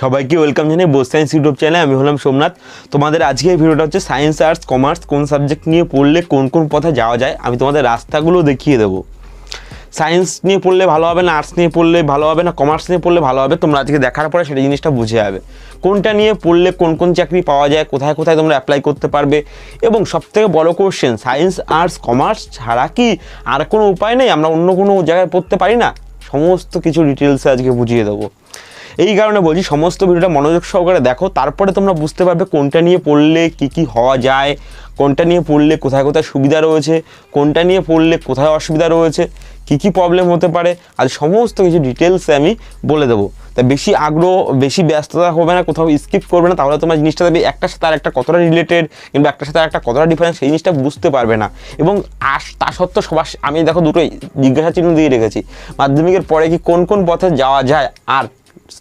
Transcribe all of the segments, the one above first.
সবাইকে ওয়েলকাম জানাই Bose science YouTube চ্যানেলে আমি হলাম সোমনাথ। তোমাদের আজকে এই ভিডিওটা হচ্ছে সায়েন্স আর্টস কমার্স কোন সাবজেক্ট নিয়ে পড়লে কোন কোন পথে যাওয়া যায়, আমি তোমাদের রাস্তাগুলো দেখিয়ে দেবো। সায়েন্স নিয়ে পড়লে ভালো হবে না আর্টস নিয়ে পড়লে ভালো হবে না কমার্স নিয়ে পড়লে ভালো হবে, তোমরা আজকে দেখার পরে সেটা জিনিসটা বুঝে যাবে। কোনটা নিয়ে পড়লে কোন কোন চাকরি পাওয়া যায়, কোথায় কোথায় তোমরা অ্যাপ্লাই করতে পারবে, এবং সবথেকে বড় কোশ্চেন সায়েন্স আর্টস কমার্স ছাড়া কি আর কোনো উপায় নেই? আমরা অন্য কোনো জায়গায় পড়তে পারি না? সমস্ত কিছু ডিটেলসে আজকে বুঝিয়ে দেবো। এই কারণে বলছি, সমস্ত ভিডিওটা মনোযোগ সহকারে দেখো, তারপরে তোমরা বুঝতে পারবে কোনটা নিয়ে পড়লে কি কি হওয়া যায়, কোনটা নিয়ে পড়লে কোথায় কোথায় সুবিধা রয়েছে, কোনটা নিয়ে পড়লে কোথায় অসুবিধা রয়েছে, কি কি প্রবলেম হতে পারে, আর সমস্ত কিছু ডিটেলসে আমি বলে দেবো। তা বেশি আগ্রহ, বেশি ব্যস্ততা হবে না, কোথাও স্কিপ করবে না, তাহলে তোমার জিনিসটা দেবে একটার সাথে আর একটা কতটা রিলেটেড কিংবা একটার সাথে আর একটা কতটা ডিফারেন্স সেই জিনিসটা বুঝতে পারবে না। এবং আস, তা সত্ত্বেও সবার আমি দেখো দুটোই জিজ্ঞাসা চিহ্ন দিয়ে রেখেছি। মাধ্যমিকের পরে কি কোন কোন পথে যাওয়া যায়, আর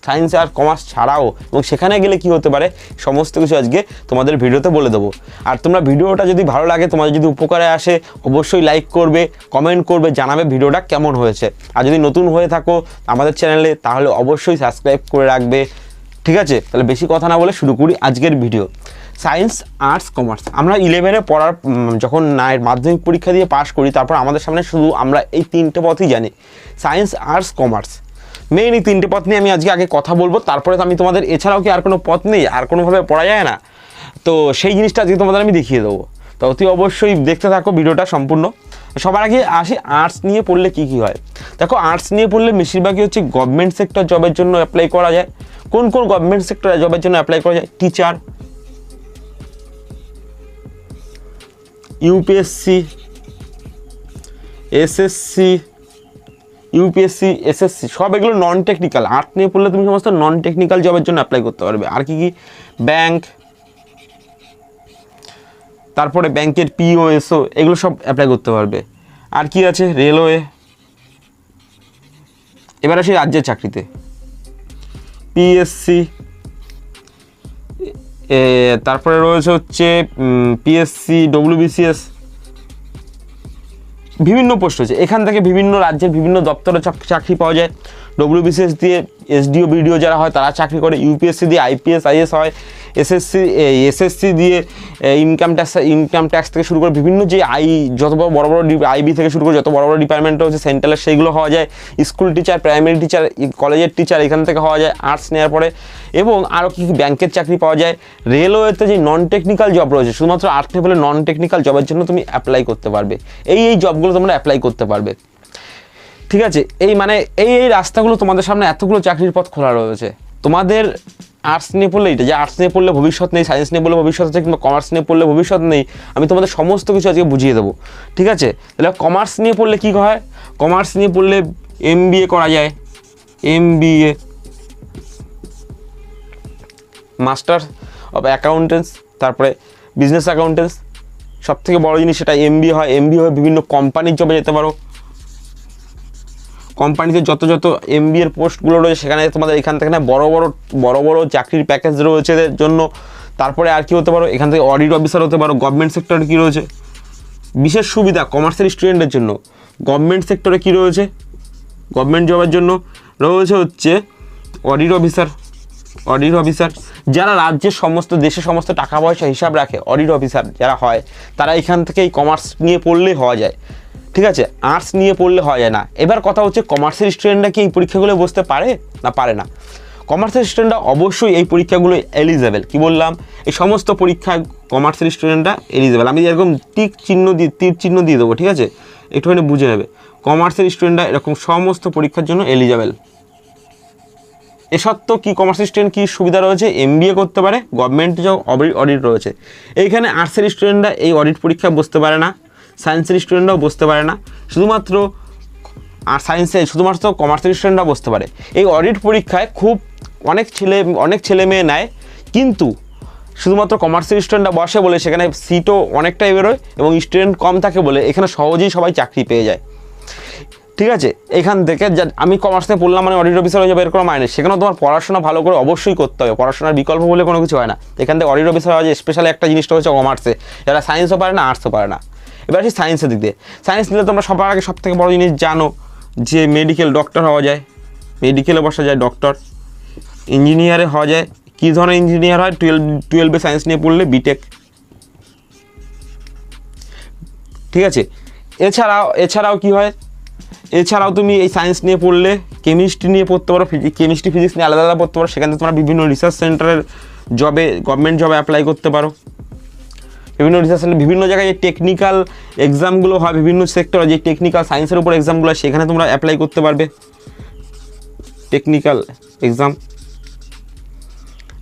সায়েন্স আর কমার্স ছাড়াও, এবং সেখানে গেলে কি হতে পারে? সমস্ত কিছু আজকে তোমাদের ভিডিওতে বলে দেবো। আর তোমরা ভিডিওটা যদি ভালো লাগে, তোমাদের যদি উপকারে আসে, অবশ্যই লাইক করবে কমেন্ট করবে, জানাবে ভিডিওটা কেমন হয়েছে। আর যদি নতুন হয়ে থাকো আমাদের চ্যানেলে তাহলে অবশ্যই সাবস্ক্রাইব করে রাখবে। ঠিক আছে? তাহলে বেশি কথা না বলে শুরু করি আজকের ভিডিও সায়েন্স আর্টস কমার্স আমরা ইলেভেনে পড়ার যখন নাইট মাধ্যমিক পরীক্ষা দিয়ে পাশ করি, তারপর আমাদের সামনে শুধু আমরা এই তিনটে পথই জানি। সায়েন্স আর্টস কমার্স মেইন এই তিনটে পথ নিয়ে আমি আজকে আগে কথা বলব, তারপরে আমি তোমাদের, এছাড়াও কি আর কোনো পথ নেই? আর কোনোভাবে পড়া যায় না? তো সেই জিনিসটা আজকে তোমাদের আমি দেখিয়ে দেবো। তো অতি অবশ্যই দেখতে থাকো ভিডিওটা সম্পূর্ণ। সবার আগে আসি আর্টস নিয়ে পড়লে কি কি হয়? দেখো আর্টস নিয়ে পড়লে বেশিরভাগই হচ্ছে গভর্নমেন্ট সেক্টর জবের জন্য অ্যাপ্লাই করা যায়। কোন কোন গভর্নমেন্ট সেক্টর জবের জন্য অ্যাপ্লাই করা যায়? Teacher UPSC SSC UPSC SSC সব এগুলো নন টেকনিক্যাল আর্ট নিয়ে পড়লে তুমি সমস্ত নন টেকনিক্যাল জবের জন্য অ্যাপ্লাই করতে পারবে। আর কি কি? ব্যাংক তারপরে ব্যাংকের পিওএসও এগুলো সব অ্যাপ্লাই করতে পারবে। আর কি আছে? রেলওয়ে এবার আসি রাজ্যের চাকরিতে। পিএসসি তারপরে রয়েছে হচ্ছে পিএসসি ডব্লিউবিসিএস বিভিন্ন পোস্ট রয়েছে এখান থেকে বিভিন্ন রাজ্যের বিভিন্ন দপ্তরে চাকরি পাওয়া যায়। ডব্লিউবিসিএস দিয়ে এসডিও বিডিও যারা হয়, তারা চাকরি করে। ইউপিএসসি দিয়ে আইপিএস আইএস হয়। এসএসসি এসএসসি দিয়ে ইনকাম ট্যাক্স ইনকাম ট্যাক্স থেকে শুরু করে বিভিন্ন যে আই যত বড় বড় আইবি থেকে শুরু করে যত বড় বড় ডিপার্টমেন্ট হচ্ছে সেন্ট্রালের সেইগুলো হওয়া যায়। স্কুল টিচার প্রাইমারি টিচার কলেজের টিচার এখান থেকে হওয়া যায় আর্টস নেওয়ার পরে। এবং আরও কী কী ব্যাংকের চাকরি পাওয়া যায়। রেলওয়েতে যে নন টেকনিক্যাল জব রয়েছে, শুধুমাত্র নিয়ে বলে নন টেকনিক্যাল জবের জন্য তুমি অ্যাপ্লাই করতে পারবে। এই এই জবগুলো তোমরা অ্যাপ্লাই করতে পারবে। ঠিক আছে? এই মানে এই এই রাস্তাগুলো তোমাদের সামনে এতগুলো চাকরির পথ খোলা রয়েছে। তোমাদের আর্টস নিয়ে পড়লে এটা, যে আর্টস নিয়ে পড়লে ভবিষ্যৎ নেই সায়েন্স নিয়ে পড়লে ভবিষ্যৎ আছে কিংবা কমার্স নিয়ে পড়লে ভবিষ্যৎ নেই, আমি তোমাদের সমস্ত কিছু আজকে বুঝিয়ে দেবো। ঠিক আছে? তাহলে কমার্স নিয়ে পড়লে কী হয়? কমার্স নিয়ে পড়লে এম করা যায়। এম মাস্টার অফ অ্যাকাউন্টেন্স তারপরে বিজনেস অ্যাকাউন্টেন্স সব থেকে বড় জিনিস সেটা এম হয়। এম হয়ে বিভিন্ন কোম্পানির জবে যেতে পারো। কোম্পানিতে যত যত এম বি এর পোস্টগুলো রয়েছে, সেখানে তোমাদের এখান থেকে না বড় বড় বড় বড় চাকরির প্যাকেজ রয়েছে এদের জন্য। তারপরে আর কি হতে পারো, এখান থেকে অডিট অফিসার হতে পারো গভর্নমেন্ট সেক্টরে কী রয়েছে? বিশেষ সুবিধা কমার্সের স্টুডেন্টের জন্য। গভর্নমেন্ট সেক্টরে কী রয়েছে? গভর্নমেন্ট জবের জন্য রয়েছে হচ্ছে অডিট অফিসার অডিট অফিসার যারা রাজ্যের সমস্ত, দেশের সমস্ত টাকা পয়সা হিসাব রাখে অডিট অফিসার যারা হয়, তারা এখান থেকে এই কমার্স নিয়ে পড়লেই হওয়া যায়। ঠিক আছে? আর্টস নিয়ে পড়লে হয় না। এবার কথা হচ্ছে কমার্সের স্টুডেন্টরা কি এই পরীক্ষাগুলো বসতে পারে? না পারে না। কমার্সের স্টুডেন্টরা অবশ্যই এই পরীক্ষাগুলো এলিজেবেল কি বললাম? এই সমস্ত পরীক্ষা কমার্সের স্টুডেন্টরা এলিজেবেল আমি এরকম টিক চিহ্ন দিয়ে, তীর চিহ্ন দিয়ে দেবো, ঠিক আছে? একটুখানি বুঝে নেবে। কমার্সের স্টুডেন্টরা এরকম সমস্ত পরীক্ষার জন্য এলিজেবেল এ সত্ত্বেও কি কমার্স স্টুডেন্ট কী সুবিধা রয়েছে? এম করতে পারে গভর্নমেন্ট যে অডিট রয়েছে। এইখানে আর্টসের স্টুডেন্টরা এই অডিট পরীক্ষা বসতে পারে না। সায়েন্সের স্টুডেন্টরাও বসতে পারে না। শুধুমাত্র আর সায়েন্সে শুধুমাত্র কমার্সের স্টুডেন্টরা বসতে পারে। এই অডিট পরীক্ষায় খুব অনেক ছেলে অনেক ছেলে মেয়ে নেয়, কিন্তু শুধুমাত্র কমার্সের স্টুডেন্টরা বসে বলে সেখানে সিটও অনেকটাই বেরোয় এবং স্টুডেন্ট কম থাকে বলে এখানে সহজেই সবাই চাকরি পেয়ে যায়। ঠিক আছে, এখান থেকে যা, আমি কমার্সে পড়লাম মানে অডিট অফিসার হয়ে যাবে, এরকম মানে সেখানেও তোমার পড়াশোনা ভালো করে অবশ্যই করতে হবে। পড়াশোনার বিকল্প বলে কোনো কিছু হয় না। এখান থেকে অডিট অফিসার যায় স্পেশাল একটা জিনিসটা হচ্ছে কমার্সে। যারা সায়েন্সও পারে না আর্টসও পারে না। এবার আসি সায়েন্সের দিক দিয়ে। সায়েন্স নিলে তোমরা সবার আগে সব থেকে বড় জিনিস জানো যে মেডিকেল ডক্টর হওয়া যায় মেডিকেলে বসা যায় ডক্টর ইঞ্জিনিয়ারে হওয়া যায়, কী ধরনের ইঞ্জিনিয়ার হয়? টুয়েলভ টুয়েলভে সায়েন্স নিয়ে পড়লে বিটেক ঠিক আছে? এছাড়াও এছাড়াও কি হয়? এছাড়াও তুমি এই সায়েন্স নিয়ে পড়লে কেমিস্ট্রি নিয়ে পড়তে পারো কেমিস্ট্রি ফিজিক্স নিয়ে আলাদা আলাদা পড়তে পারো, সেখানে তোমরা বিভিন্ন রিসার্চ সেন্টারের জবে গভর্নমেন্ট জবে অ্যাপ্লাই করতে পারো। বিভিন্ন রিসার্চ সেন্টার বিভিন্ন জায়গায় যে টেকনিক্যাল এক্সামগুলো হয়, বিভিন্ন সেক্টর যে টেকনিক্যাল সায়েন্সের উপর এক্সামগুলো হয়, সেখানে তোমরা অ্যাপ্লাই করতে পারবে। টেকনিক্যাল এক্সাম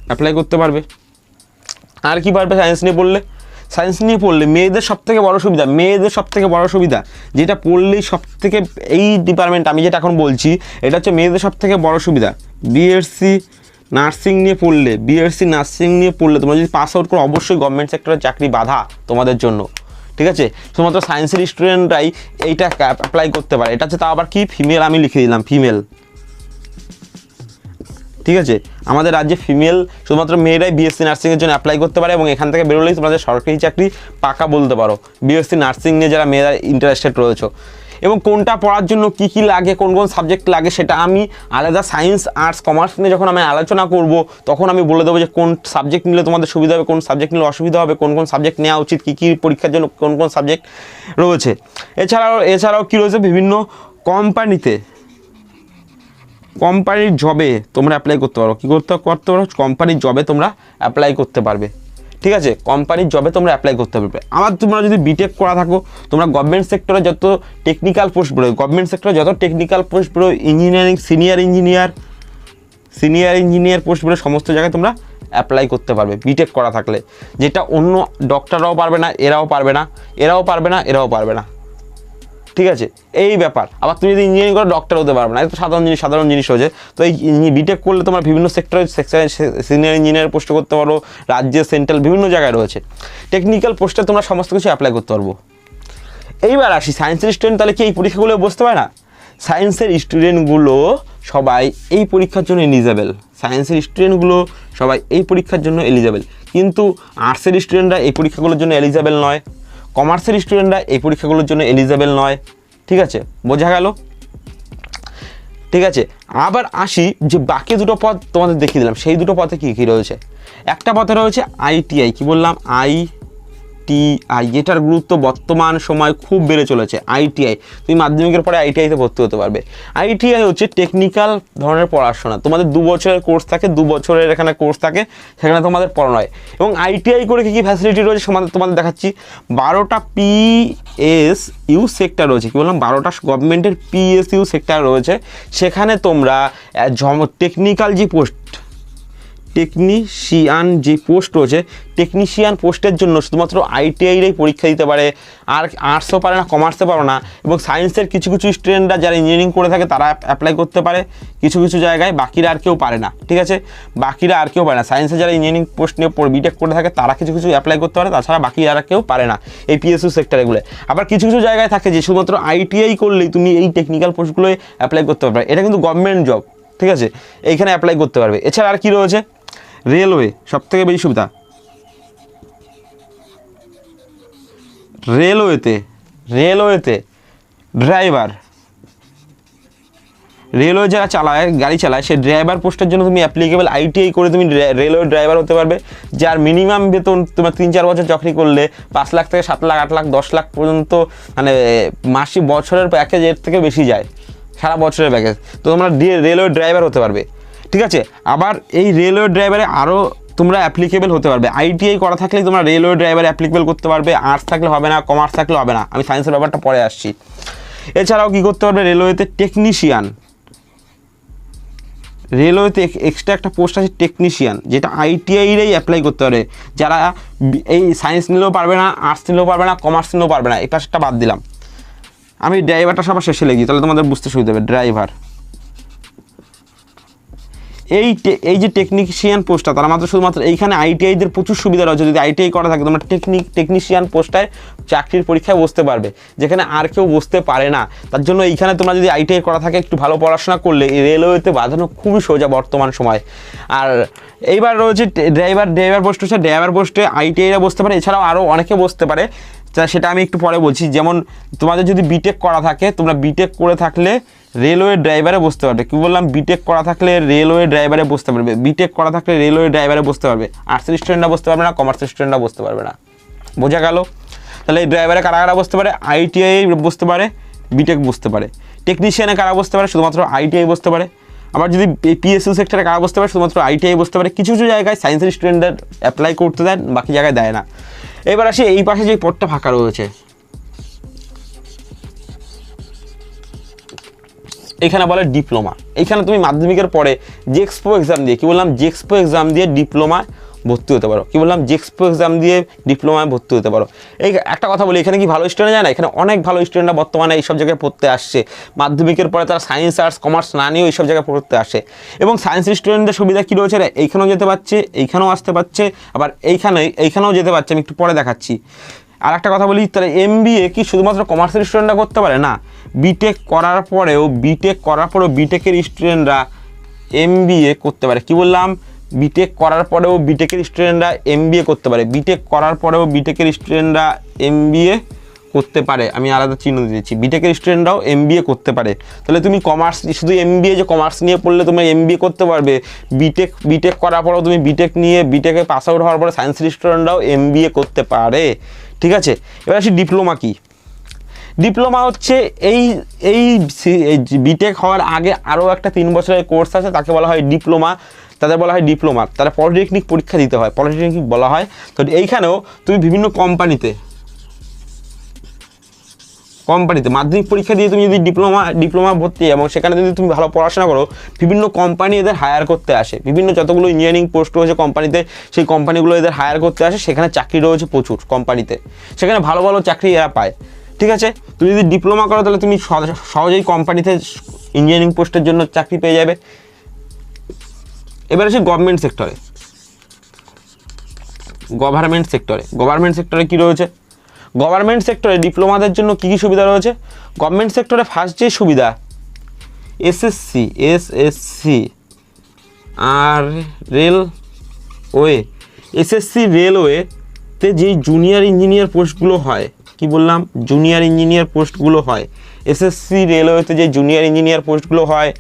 অ্যাপ্লাই করতে পারবে। আর কি পারবে সায়েন্স নিয়ে পড়লে? সায়েন্স নিয়ে পড়লে মেয়েদের সব থেকে বড় সুবিধা, মেয়েদের সব থেকে বড় সুবিধা, যেটা পড়লেই সব থেকে এই ডিপার্টমেন্ট আমি যেটা এখন বলছি, এটা হচ্ছে মেয়েদের সব থেকে বড় সুবিধা বিএসসি নার্সিং নিয়ে পড়লে বিএসসি নার্সিং নিয়ে পড়লে তোমরা যদি পাস আউট করো, অবশ্যই গভর্নমেন্ট সেক্টরের চাকরি বাধা তোমাদের জন্য। ঠিক আছে? শুধুমাত্র সায়েন্সের স্টুডেন্টরাই এইটা অ্যাপ্লাই করতে পারে। এটা হচ্ছে তাও আবার কি? ফিমেল আমি লিখে দিলাম ফিমেল ঠিক আছে? আমাদের রাজ্যে ফিমেল শুধুমাত্র মেয়েরাই বিএসসি নার্সিংয়ের জন্য অ্যাপ্লাই করতে পারে এবং এখান থেকে বেরোলেই তোমাদের সরকারি চাকরি পাকা বলতে পারো। বিএসসি নার্সিং নিয়ে যারা মেয়েরা ইন্টারেস্টেড রয়েছে। এবং কোনটা পড়ার জন্য কি কি লাগে, কোন কোন সাবজেক্ট লাগে সেটা আমি আলাদা সায়েন্স আর্টস কমার্স নিয়ে যখন আমি আলোচনা করব, তখন আমি বলে দেবো যে কোন সাবজেক্ট নিলে তোমাদের সুবিধা হবে, কোন সাবজেক্ট নিলে অসুবিধা হবে, কোন কোন সাবজেক্ট নেওয়া উচিত, কী কী পরীক্ষার জন্য কোন কোন সাবজেক্ট রয়েছে। এছাড়াও এছাড়াও কী রয়েছে বিভিন্ন কোম্পানিতে? কোম্পানির জবে তোমরা অ্যাপ্লাই করতে পারো। কী করতে করতে পারো? কোম্পানির জবে তোমরা অ্যাপ্লাই করতে পারবে। ঠিক আছে? কোম্পানির জবে তোমরা অ্যাপ্লাই করতে পারবে। আবার তোমরা যদি বিটেক করা থাকো, তোমরা গভর্নমেন্ট সেক্টরে যত টেকনিক্যাল পোস্ট বেরোয় গভর্নমেন্ট সেক্টরে যত টেকনিক্যাল পোস্ট বেরোয় engineering senior engineer senior engineer post বেরোয়, সমস্ত জায়গায় তোমরা অ্যাপ্লাই করতে পারবে বিটেক করা থাকলে। যেটা অন্য ডক্টররাও পারবে না, এরাও পারবে না, এরাও পারবে না, এরাও পারবে না। ঠিক আছে? এই ব্যাপার। আবার তুমি যদি ইঞ্জিনিয়ারিং করো ডক্টর হতে পারবে না। তো সাধারণ জিনিস সাধারণ জিনিস হচ্ছে তো এই বিটেক করলে তোমার বিভিন্ন সেক্টরে সিনিয়র ইঞ্জিনিয়ার পোস্টে করতে পারো রাজ্যে সেন্ট্রাল বিভিন্ন জায়গায় রয়েছে। টেকনিক্যাল পোস্টে তোমরা সমস্ত কিছু অ্যাপ্লাই করতে পারব। এইবার আসি সায়েন্সের স্টুডেন্ট তাহলে কি এই পরীক্ষাগুলো বসতে পারে না? সায়েন্সের স্টুডেন্টগুলো সবাই এই পরীক্ষার জন্য এলিজেবেল সায়েন্সের স্টুডেন্টগুলো সবাই এই পরীক্ষার জন্য এলিজেবেল কিন্তু আর্টসের স্টুডেন্টরা এই পরীক্ষাগুলোর জন্য এলিজেবেল নয়। কমার্সের স্টুডেন্টরা এই পরীক্ষাগুলোর জন্য এলিজেবেল নয়। ঠিক আছে? বোঝা গেল? ঠিক আছে? আবার আসি যে বাকি দুটো পদ তোমাদের দেখিয়ে দিলাম। সেই দুটো পথে কী কী রয়েছে? একটা পথে রয়েছে আইটিআই কি বললাম? আই আইটিআই যেটার গুরুত্ব বর্তমান সময় খুব বেড়ে চলেছে আইটিআই তুমি মাধ্যমিকের পরে আইটিআইতে ভর্তি হতে পারবে। আইটিআই হচ্ছে টেকনিক্যাল ধরনের পড়াশোনা। তোমাদের দু বছরের কোর্স থাকে, দু বছরের এখানে কোর্স থাকে, সেখানে তোমাদের পড়ানো হয়। এবং আইটিআই করে কী কী ফ্যাসিলিটি রয়েছে তোমাদের তোমাদের দেখাচ্ছি। বারোটা পিএস ইউ সেক্টর রয়েছে, কী বললাম? বারোটা গভর্নমেন্টের পিএস ইউ সেক্টর রয়েছে। সেখানে তোমরা টেকনিক্যাল যে পোস্ট টেকনিশিয়ান যে পোস্ট রয়েছে, টেকনিশিয়ান পোস্টের জন্য শুধুমাত্র আইটিআইরাই পরীক্ষা দিতে পারে, আর আর্টসও পারে না কমার্সও পারে না, এবং সায়েন্সের কিছু কিছু স্টুডেন্টরা যারা ইঞ্জিনিয়ারিং করে থাকে, তারা অ্যাপ্লাই করতে পারে কিছু কিছু জায়গায়, বাকিরা আর কেউ পারে না, ঠিক আছে? বাকিরা আর কেউ পারে না। সায়েন্সে যারা ইঞ্জিনিয়ারিং পোস্ট নিয়ে বিটেক করে থাকে, তারা কিছু কিছু অ্যাপ্লাই করতে পারে, তাছাড়া বাকি আর কেউ পারে না এই পিএসইউ সেক্টরগুলো আবার কিছু কিছু জায়গায় থাকে যে শুধুমাত্র আইটিআই করলেই তুমি এই টেকনিক্যাল পোস্টগুলোয় অ্যাপ্লাই করতে পারবে। এটা কিন্তু গভর্নমেন্ট জব ঠিক আছে? এইখানে অ্যাপ্লাই করতে পারবে। এছাড়া আর কী রয়েছে? রেলওয়ে সব থেকে বেশি সুবিধা? রেলওয়েতে রেলওয়েতে ড্রাইভার। রেলওয়ে যারা চালায়, গাড়ি চালায়, সেই ড্রাইভার পোস্টের জন্য তুমি অ্যাপ্লিকেবল আইটিআই করে তুমি রেলওয়ে ড্রাইভার হতে পারবে, যার মিনিমাম বেতন তোমার তিন চার বছর চাকরি করলে পাঁচ লাখ থেকে সাত লাখ, আট লাখ, দশ লাখ পর্যন্ত মানে মাসি বছরের প্যাকেজ এর থেকে বেশি যায়, সারা বছরের প্যাকেজ তো তোমরা রেলওয়ে ড্রাইভার হতে পারবে। ঠিক আছে? আবার এই রেলওয়ে ড্রাইভারে আরও তোমরা অ্যাপ্লিকেবল হতে পারবে। আইটিআই করা থাকলেই তোমরা রেলওয়ে ড্রাইভার অ্যাপ্লিকেবল করতে পারবে। আর্টস থাকলে হবে না কমার্স থাকলে হবে না। আমি সায়েন্সের ব্যাপারটা পরে আসছি। এছাড়াও কী করতে পারবে? রেলওয়েতে টেকনিশিয়ান রেলওয়েতে এক্সট্রা একটা পোস্ট আছে টেকনিশিয়ান যেটা আইটিআইরাই অ্যাপ্লাই করতে পারে। যারা এই সায়েন্স নিলেও পারবে না আর্টস নিলেও পারবে না কমার্স নিলেও পারবে না। এই পাশটা বাদ দিলাম। আমি ড্রাইভারটা সবার শেষে লেগি তাহলে তোমাদের বুঝতে সুবিধা হবে। ড্রাইভার এই এই যে টেকনিশিয়ান পোস্টটা তারা মাত্র শুধুমাত্র এইখানে আইটিআইদের প্রচুর সুবিধা রয়েছে। যদি আইটিআই করা থাকে, তোমরা টেকনিক টেকনিশিয়ান পোস্টায় চাকরির পরীক্ষায় বসতে পারবে। যেখানে আর কেউ বসতে পারে না। তার জন্য এইখানে তোমরা যদি আইটিআই করা থাকে, একটু ভালো পড়াশোনা করলে রেলওয়েতে বাঁধানো খুবই সোজা বর্তমান সময়। আর এইবার রয়েছে ড্রাইভার ড্রাইভার পোস্ট হচ্ছে ড্রাইভার পোস্টে আইটিআইরা বসতে পারে। এছাড়াও আরও অনেকে বসতে পারে। সেটা আমি একটু পরে বলছি। যেমন তোমাদের যদি বিটেক করা থাকে, তোমরা বিটেক করে থাকলে রেলওয়ে ড্রাইভারে বসতে পারবে। কি বললাম? বিটেক করা থাকলে রেলওয়ে ড্রাইভারে বসতে পারবে। বিটেক করা থাকলে রেলওয়ে ড্রাইভারে বসতে পারবে। আর্টসের স্টুডেন্টরা বসতে পারবে না কমার্সের স্টুডেন্টরা বসতে পারবে না। বোঝা গেল? তাহলে এই ড্রাইভারে কারা কারা বসতে পারে? আইটিআই বসতে পারে বিটেক বসতে পারে। টেকনিশিয়ানে কারা বসতে পারে? শুধুমাত্র আইটিআই বসতে পারে। আবার যদি পিএসসি সেক্টরে কারা বসতে পারে? শুধুমাত্র আইটিআই বসতে পারে। কিছু কিছু জায়গায় সায়েন্সের স্টুডেন্টদের অ্যাপ্লাই করতে দেন, বাকি জায়গায় দেয় না। এবার আসি এই পাশে যে পদটা ফাঁকা রয়েছে। এখানে বলে ডিপ্লোমা। এখানে তুমি মাধ্যমিকের পরে জেক্সপো এক্সাম দিয়ে, কি বললাম? জেক্সপো এক্সাম দিয়ে ডিপ্লোমা ভর্তি হতে পারো। কি বললাম? জেক্সপো এক্সাম দিয়ে ডিপ্লোমায় ভর্তি হতে পারো। এই একটা কথা বলি, এখানে কি ভালো স্টুডেন্ট যায় না? এখানে অনেক ভালো স্টুডেন্টরা বর্তমানে এইসব জায়গায় পড়তে আসছে। মাধ্যমিকের পরে তারা সায়েন্স আর্টস কমার্স না নিয়েও এইসব জায়গায় পড়তে আসে। এবং সায়েন্স স্টুডেন্টদের সুবিধা কী রয়েছে? এইখানেও যেতে পারছে, এইখানেও আসতে পারছে, আবার এইখানে এইখানেও যেতে পারছে। আমি একটু পরে দেখাচ্ছি। আর একটা কথা বলি তাহলে এম কি শুধুমাত্র কমার্সের স্টুডেন্টরা করতে পারে না বিটেক করার পরেও বিটেক করার পরেও বিটেকের স্টুডেন্টরা এম করতে পারে কি বললাম বিটেক করার পরেও বিটেকের স্টুডেন্টরা এম করতে পারে বিটেক করার পরেও বিটেকের স্টুডেন্টরা এম করতে পারে আমি আলাদা চিহ্ন দিয়েছি বিটেকের স্টুডেন্টরাও এম করতে পারে তাহলে তুমি কমার্স শুধু এম যে কমার্স নিয়ে পড়লে তুমি এম করতে পারবে বিটেক বিটেক করার পরেও তুমি বিটেক নিয়ে বিটেকে পাস আউট হওয়ার পরে সায়েন্সের স্টুডেন্টরাও এম করতে পারে ঠিক আছে? এবার আসি ডিপ্লোমা কি? ডিপ্লোমা হচ্ছে এই এই বিটেক হওয়ার আগে আরও একটা তিন বছরের কোর্স আছে, তাকে বলা হয় ডিপ্লোমা। তাদের বলা হয় ডিপ্লোমা। তারা পলিটেকনিক পরীক্ষা দিতে হয়। পলিটেকনিক বলা হয়। তো এইখানেও তুমি বিভিন্ন কোম্পানিতে কোম্পানিতে। মাধ্যমিক পরীক্ষা দিয়ে তুমি যদি ডিপ্লোমা ডিপ্লোমা ভর্তি এবং সেখানে যদি তুমি ভালো পড়াশোনা করো, বিভিন্ন কোম্পানি এদের হায়ার করতে আসে। বিভিন্ন যতগুলো ইঞ্জিনিয়ারিং পোস্ট রয়েছে কোম্পানিতে, সেই কোম্পানিগুলো এদের হায়ার করতে আসে। সেখানে চাকরি রয়েছে প্রচুর কোম্পানিতে। সেখানে ভালো ভালো চাকরি এরা পায়। ঠিক আছে? তুমি যদি ডিপ্লোমা করো, তাহলে তুমি সহজ- সহজেই কোম্পানিতে ইঞ্জিনিয়ারিং পোস্টের জন্য চাকরি পেয়ে যাবে। এবার আসি গভর্নমেন্ট সেক্টরে গভর্নমেন্ট সেক্টরে গভর্নমেন্ট সেক্টরে কী রয়েছে? গভর্নমেন্ট সেক্টরে ডিপ্লোমাদের জন্য কী কী সুবিধা রয়েছে? গভর্নমেন্ট সেক্টরে ফার্স্ট যে সুবিধা এসএসসি এসএসসি আর রেলওয়ে এসএসসি রেলওয়েতে যেই জুনিয়র ইঞ্জিনিয়ার পোস্টগুলো হয়, কি বললাম? জুনিয়র ইঞ্জিনিয়ার পোস্টগুলো হয় এসএসসি রেলওয়েতে যে জুনিয়র ইঞ্জিনিয়ার পোস্টগুলো হয়,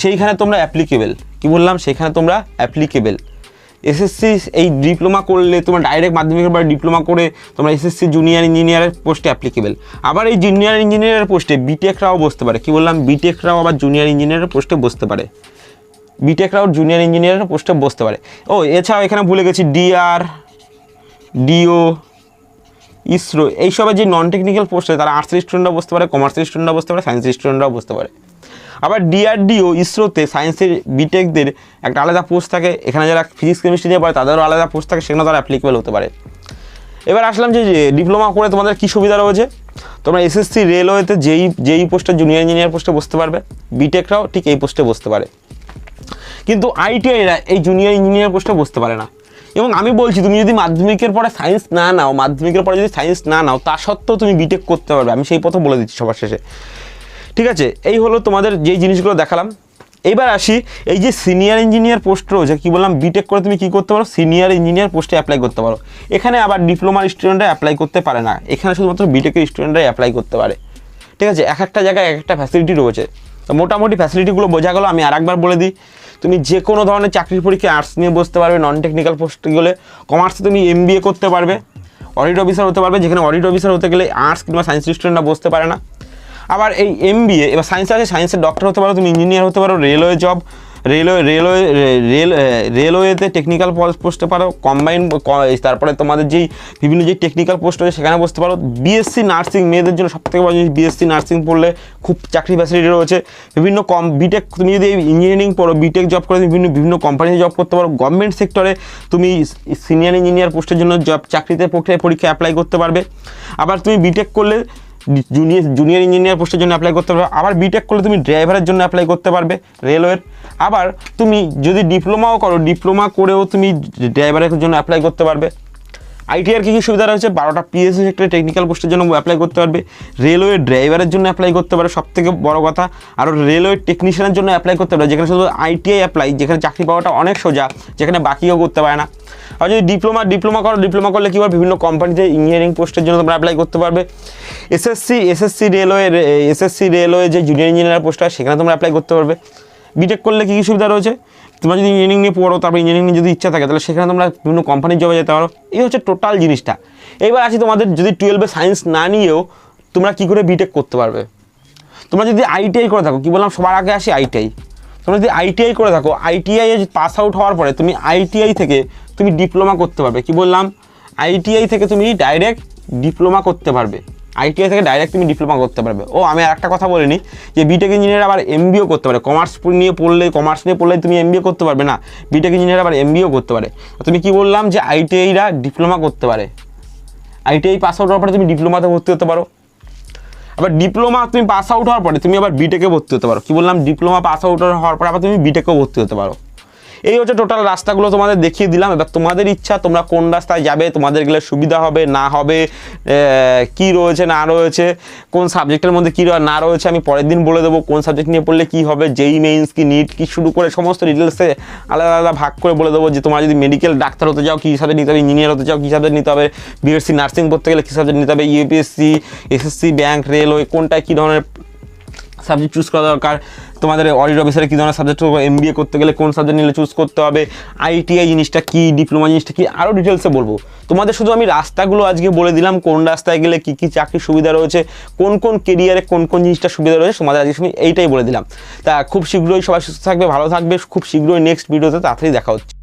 সেইখানে তোমরা অ্যাপ্লিকেবেল কি বললাম? সেখানে তোমরা অ্যাপ্লিকেবেল এসএসসি এই ডিপ্লোমা করলে তোমরা ডাইরেক্ট মাধ্যমিকের পরে ডিপ্লোমা করে তোমরা এসএসসি জুনিয়র ইঞ্জিনিয়ারের পোস্টে অ্যাপ্লিকেবেল আবার এই জুনিয়র ইঞ্জিনিয়ারের পোস্টে বিটেকরাও বসতে পারে। কি বললাম? বিটেকরাও আবার জুনিয়র ইঞ্জিনিয়ারের পোস্টে বসতে পারে। বিটেকরাও জুনিয়র ইঞ্জিনিয়ারের পোস্টে বসতে পারে। ও, এছাড়াও এখানে ভুলে গেছি ডিআর ডিও ইসরো এইসবের যে নন টেকনিক্যাল পোস্টে তারা আর্টস স্টুডেন্টরাও বসতে পারে কমার্সের স্টুডেন্টরাও বসতে পারে সায়েন্সের স্টুডেন্টরাও বসতে পারে। আবার ডিআরডিও ইসরোতে সায়েন্সের বিটেকদের একটা আলাদা পোস্ট থাকে। এখানে যারা ফিজিক্স কেমিস্ট্রি নিয়ে পড়ে, তাদেরও আলাদা পোস্ট থাকে সেখানে তারা অ্যাপ্লিকেবল হতে পারে। এবার আসলাম যে ডিপ্লোমা করে তোমাদের কী সুবিধা রয়েছে? তোমরা এসএসসি রেলওয়েতে যেই যেই পোস্টে জুনিয়র ইঞ্জিনিয়ার পোস্টে বসতে পারবে বিটেকরাও ঠিক এই পোস্টে বসতে পারে। কিন্তু আইটিআইরা এই জুনিয়র ইঞ্জিনিয়ার পোস্টে বসতে পারে না। এবং আমি বলছি, তুমি যদি মাধ্যমিকের পরে সায়েন্স না নাও, মাধ্যমিকের পরে যদি সায়েন্স না নাও, তা সত্ত্বেও তুমি বিটেক করতে পারবে। আমি সেই পথে বলে দিচ্ছি সবার শেষে। ঠিক আছে? এই হলো তোমাদের যেই জিনিসগুলো দেখালাম। এবার আসি, এই যে সিনিয়র ইঞ্জিনিয়ার পোস্ট রয়েছে, কী বললাম? বিটেক করে তুমি কী করতে পারো? সিনিয়র ইঞ্জিনিয়ার পোস্টে অ্যাপ্লাই করতে পারো। এখানে আবার ডিপ্লোমার স্টুডেন্টরা অ্যাপ্লাই করতে পারে না। এখানে শুধুমাত্র বিটেকের স্টুডেন্টরাই অ্যাপ্লাই করতে পারে। ঠিক আছে? এক একটা জায়গায় এক একটা ফ্যাসিলিটি রয়েছে। তো মোটামুটি ফ্যাসিলিটিগুলো বোঝা গেলো, আমি আরেকবার বলে দিই। তুমি যে কোনো ধরনের চাকরির পরীক্ষায় আর্টস নিয়ে বসতে পারবে নন টেকনিক্যাল পোস্টে গেলে কমার্সে তুমি এম করতে পারবে অডিট অফিসার হতে পারবে, যেখানে অডিট অফিসার হতে গেলে আর্টস কিংবা সায়েন্স স্টুডেন্টরা বসতে পারে না। আবার এই এম এবার সায়েন্স আছে সায়েন্সের ডক্টর হতে পারো, তুমি ইঞ্জিনিয়ার হতে পারো railway job railway railway rail রেলওয়েতে technical পোস্টে পারো কম্বাইন তারপরে তোমাদের যেই বিভিন্ন যে টেকনিক্যাল পোস্ট রয়েছে, সেখানে বসতে পারো। বিএসসি নার্সিং মেয়েদের জন্য সবথেকে বড় জিনিস বিএসসি নার্সিং পড়লে খুব চাকরি ফ্যাসিলিটি রয়েছে। বিভিন্ন কম বিটেক তুমি যদি ইঞ্জিনিয়ারিং পড়ো বিটেক জব করে বিভিন্ন বিভিন্ন কোম্পানিতে জব করতে পারো গভর্নমেন্ট সেক্টরে তুমি সিনিয়র ইঞ্জিনিয়ার পোস্টের জন্য জব চাকরিতে পরীক্ষা অ্যাপ্লাই করতে পারবে। আবার তুমি বিটেক করলে জুনিয়র জুনিয়র ইঞ্জিনিয়ার পোস্টের জন্য অ্যাপ্লাই করতে পারবে। আবার বিটেক করলে তুমি ড্রাইভারের জন্য অ্যাপ্লাই করতে পারবে রেলওয়ের আবার তুমি যদি ডিপ্লোমাও করো ডিপ্লোমা করেও তুমি ড্রাইভারের জন্য অ্যাপ্লাই করতে পারবে। আইটিআর কী কী সুবিধা রয়েছে? বারোটা পিএসসি সেক্টরে টেকনিক্যাল পোস্টের জন্য অ্যাপ্লাই করতে পারবে। রেলওয়ে ড্রাইভারের জন্য অ্যাপ্লাই করতে পারবে। সব থেকে বড় কথা, আর রেলওয়ে টেকনিশিয়ানের জন্য অ্যাপ্লাই করতে পারবে। যেখানে শুধু আইটিআই অ্যাপ্লাই যেখানে চাকরি পাওয়াটা অনেক সোজা, যেখানে বাকিও করতে পারে না। আর যদি ডিপ্লোমা ডিপ্লোমা করো ডিপ্লোমা করলে কী হবে? বিভিন্ন কোম্পানিতে ইঞ্জিনিয়ারিং পোস্টের জন্য তোমরা অ্যাপ্লাই করতে পারবে। SSC SSC railway SSC railway যে জুনিয়র ইঞ্জিনিয়ার পোস্ট হয়, সেখানে তোমরা অ্যাপ্লাই করতে পারবে। বিটেক করলে কী কী সুবিধা রয়েছে? তোমরা যদি ইঞ্জিনিয়ারিং নিয়ে পড়ো, তারপর ইঞ্জিনিয়ারিং যদি ইচ্ছা থাকে, তাহলে সেখানে তোমরা বিভিন্ন কোম্পানির জবে যেতে পারো। এই হচ্ছে টোটাল জিনিসটা। এবার আসি তোমাদের যদি টুয়েলভে সায়েন্স না নিয়েও, তোমরা কী করে বিটেক করতে পারবে? তোমরা যদি আইটিআই করে থাকো, কি বললাম? সবার আগে আসি আইটিআই তোমরা যদি আইটিআই করে থাকো আইটিআই পাস আউট হওয়ার পরে তুমি আইটিআই থেকে তুমি ডিপ্লোমা করতে পারবে। কি বললাম? আইটিআই থেকে তুমি ডাইরেক্ট ডিপ্লোমা করতে পারবে। আইটিআই থেকে ডাইরেক্ট তুমি ডিপ্লোমা করতে পারবে। ও, আমি আর একটা কথা বলিনি যে বিটেক ইঞ্জিনিয়ার আবার এমবিও করতে পারে। কমার্স নিয়ে পড়লে কমার্স নিয়ে পড়লে তুমি এমবিও করতে পারবে না। বিটেক ইঞ্জিনিয়ার আবার এমবিও করতে পারে। তুমি কি বললাম যে আইটিআইরা ডিপ্লোমা করতে পারে? আইটিআই পাস আউট হওয়ার পরে তুমি ডিপ্লোমাতে ভর্তি হতে পারো। আবার ডিপ্লোমা তুমি পাস আউট হওয়ার পরে তুমি আবার বিটেকে ভর্তি হতে পারো। কি বললাম? ডিপ্লোমা পাস আউট হওয়ার পরে আবার তুমি বিটেকেও ভর্তি হতে পারো। এই হচ্ছে টোটাল রাস্তাগুলো তোমাদের দেখিয়ে দিলাম। এবার তোমাদের ইচ্ছা, তোমরা কোন রাস্তায় যাবে, তোমাদের গেলে সুবিধা হবে, না হবে কি রয়েছে, না রয়েছে, কোন সাবজেক্টের মধ্যে কী না রয়েছে, আমি পরের দিন বলে দেবো কোন সাবজেক্ট নিয়ে পড়লে কি হবে, যেই মেইনস কি নিট কি শুরু করে সমস্ত ডিটেলসে আলাদা আলাদা ভাগ করে বলে দেবো যে তোমরা যদি মেডিকেল ডাক্তার হতে চাও, কী সাবজেক্ট নিতে হবে ইঞ্জিনিয়ার হতে চাও, কী সাবজেক্ট নিতে হবে বিএসসি নার্সিং পড়তে গেলে কী সাবজেক্ট নিতে হবে ইউপিএসসি এসএসসি ব্যাংক রেলওয়ে কোনটায় কী ধরনের সাবজেক্ট চুজ করা দরকার। তোমাদের অডিট অফিসারে কী ধরনের সাবজেক্ট এম বি এ করতে গেলে কোন সাবজেক্ট নিলে চুজ করতে হবে আইটিআই জিনিসটা কী ডিপ্লোমা জিনিসটা কী আরও ডিটেলসে বলব। তোমাদের শুধু আমি রাস্তাগুলো আজকে বলে দিলাম, কোন রাস্তায় গেলে কী কী চাকরির সুবিধা রয়েছে, কোন কোন কেরিয়ারে কোন কোন জিনিসটা সুবিধা রয়েছে, তোমাদের আজকে আমি এইটাই বলে দিলাম। তা খুব শীঘ্রই সবাই সুস্থ থাকবে, ভালো থাকবে, খুব শীঘ্রই নেক্সট ভিডিওতে তাড়াতাড়ি দেখা হচ্ছে।